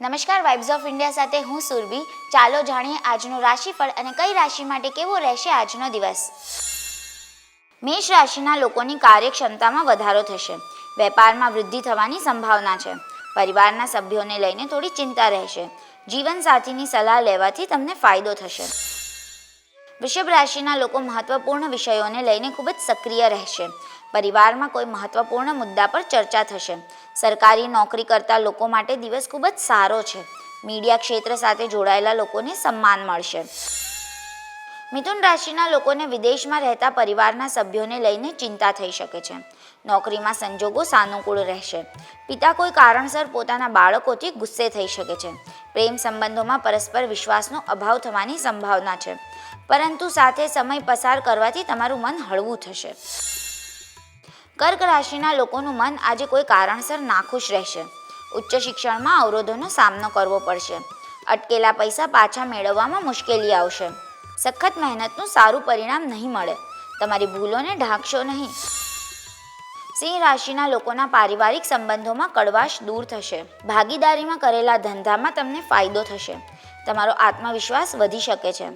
નમસ્કાર vibes of India સાથે હું સુરભી. ચાલો જાણીએ આજનું રાશિફળ અને કઈ રાશિ માટે કેવો રહેશે આજનો દિવસ. મેષ રાશિના લોકોની કાર્યક્ષમતામાં વધારો થશે. વેપારમાં વૃદ્ધિ થવાની સંભાવના છે. પરિવારના સભ્યોને લઈને થોડી ચિંતા રહેશે. જીવનસાથીની સલાહ લેવાથી તમને ફાયદો થશે. વૃષભ રાશિના લોકો મહત્વપૂર્ણ વિષયોને લઈને ખૂબ જ સક્રિય રહેશે. પરિવારમાં કોઈ મહત્વપૂર્ણ મુદ્દા પર ચર્ચા થશે. સરકારી નોકરી કરતા લોકો માટે દિવસ ખૂબ જ સારો છે. મીડિયા ક્ષેત્ર સાથે જોડાયેલા લોકોને સન્માન મળશે. મિથુન રાશિના લોકોને વિદેશમાં રહેતા પરિવારના સભ્યોને લઈને ચિંતા થઈ શકે છે. નોકરીમાં સંજોગો સાનુકૂળ રહેશે. પિતા કોઈ કારણસર પોતાના બાળકોથી ગુસ્સે થઈ શકે છે. પ્રેમ સંબંધોમાં પરસ્પર વિશ્વાસનો અભાવ થવાની સંભાવના છે. પરંતુ સાથે સમય પસાર કરવાથી તમારું મન હળવું થશે. કર્ક રાશિના લોકોનું મન આજે કોઈ કારણસર નાખુશ રહેશે. ઉચ્ચ શિક્ષણમાં અવરોધોનો સામનો કરવો પડશે. અટકેલા પૈસા પાછા મેળવવામાં મુશ્કેલી આવશે. સખત મહેનતનું સારું પરિણામ નહીં મળે. તમારી ભૂલોને ઢાંકશો નહીં. સિંહ રાશિના લોકોના પારિવારિક સંબંધોમાં કડવાશ દૂર થશે. ભાગીદારીમાં કરેલા ધંધામાં તમને ફાયદો થશે. તમારો આત્મવિશ્વાસ વધી શકે છે.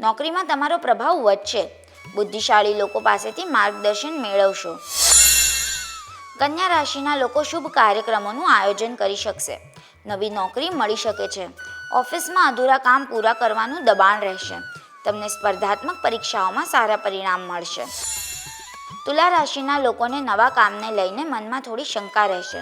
નોકરીમાં તમારો પ્રભાવ વધશે. બુદ્ધિશાળી લોકો પાસેથી માર્ગદર્શન મેળવશો. કન્યા રાશિના લોકો શુભ કાર્યક્રમોનું આયોજન કરી શકશે. નવી નોકરી મળી શકે છે. ઓફિસમાં અધૂરા કામ પૂરા કરવાનું દબાણ રહેશે. તમને સ્પર્ધાત્મક પરીક્ષાઓમાં સારા પરિણામ મળશે. તુલા રાશિના લોકોને નવા કામને લઈને મનમાં થોડી શંકા રહેશે.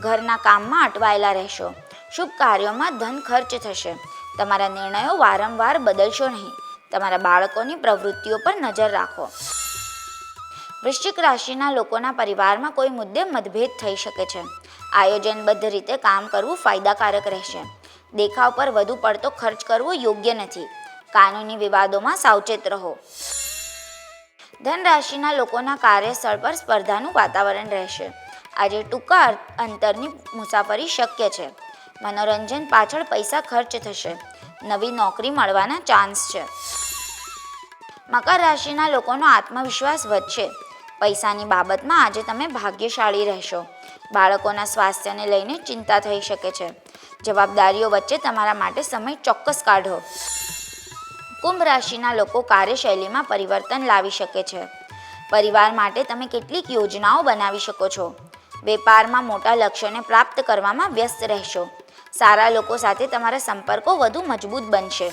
ઘરના કામમાં અટવાયેલા રહેશો. શુભ કાર્યોમાં ધન ખર્ચ થશે. તમારા નિર્ણયો વારંવાર બદલશો નહીં. તમારા બાળકોની પ્રવૃત્તિઓ પર નજર રાખો. વૃશ્ચિક રાશિના લોકોના પરિવારમાં કોઈ મુદ્દે મતભેદ થઈ શકે છે. આયોજનબદ્ધ રીતે કામ કરવું ફાયદાકારક રહેશે. દેખાવ પર વધુ પડતો ખર્ચ કરવો યોગ્ય નથી. કાનૂની વિવાદોમાં સાવચેત રહો. ધન રાશિના લોકોના કાર્યસ્થળ પર સ્પર્ધાનું વાતાવરણ રહેશે. આજે ટૂંકા અંતરની મુસાફરી શક્ય છે. મનોરંજન પાછળ પૈસા ખર્ચ થશે. નવી નોકરી મળવાના ચાન્સ છે. મકર રાશિના લોકોનો આત્મવિશ્વાસ વધશે. પૈસાની બાબતમાં આજે તમે ભાગ્યશાળી રહેશો. બાળકોના સ્વાસ્થ્યને લઈને ચિંતા થઈ શકે છે. જવાબદારીઓ વચ્ચે તમારા માટે સમય ચોક્કસ કાઢો. કુંભ રાશિના લોકો કાર્યશૈલીમાં પરિવર્તન લાવી શકે છે. પરિવાર માટે તમે કેટલીક યોજનાઓ બનાવી શકો છો. વેપારમાં મોટા લક્ષ્યોને પ્રાપ્ત કરવામાં વ્યસ્ત રહેશો. સારા લોકો સાથે તમારા સંપર્કો વધુ મજબૂત બનશે.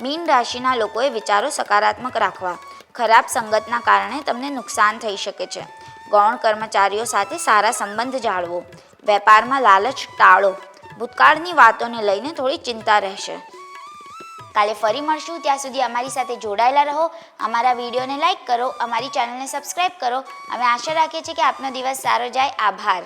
મીન રાશિના લોકોએ વિચારો સકારાત્મક રાખવા. ખરાબ સંગતના કારણે તમને નુકસાન થઈ શકે છે. ગૌણ કર્મચારીઓ સાથે સારા સંબંધ જાળવો. વેપારમાં લાલચ ટાળો. ભૂતકાળની વાતોને લઈને થોડી ચિંતા રહેશે. કાલે ફરી મળશું. ત્યાં સુધી અમારી સાથે જોડાયેલા રહો. અમારા વિડીયોને લાઇક કરો. અમારી ચેનલને સબસ્ક્રાઈબ કરો. અમે આશા રાખીએ છીએ કે આપનો દિવસ સારો જાય. આભાર.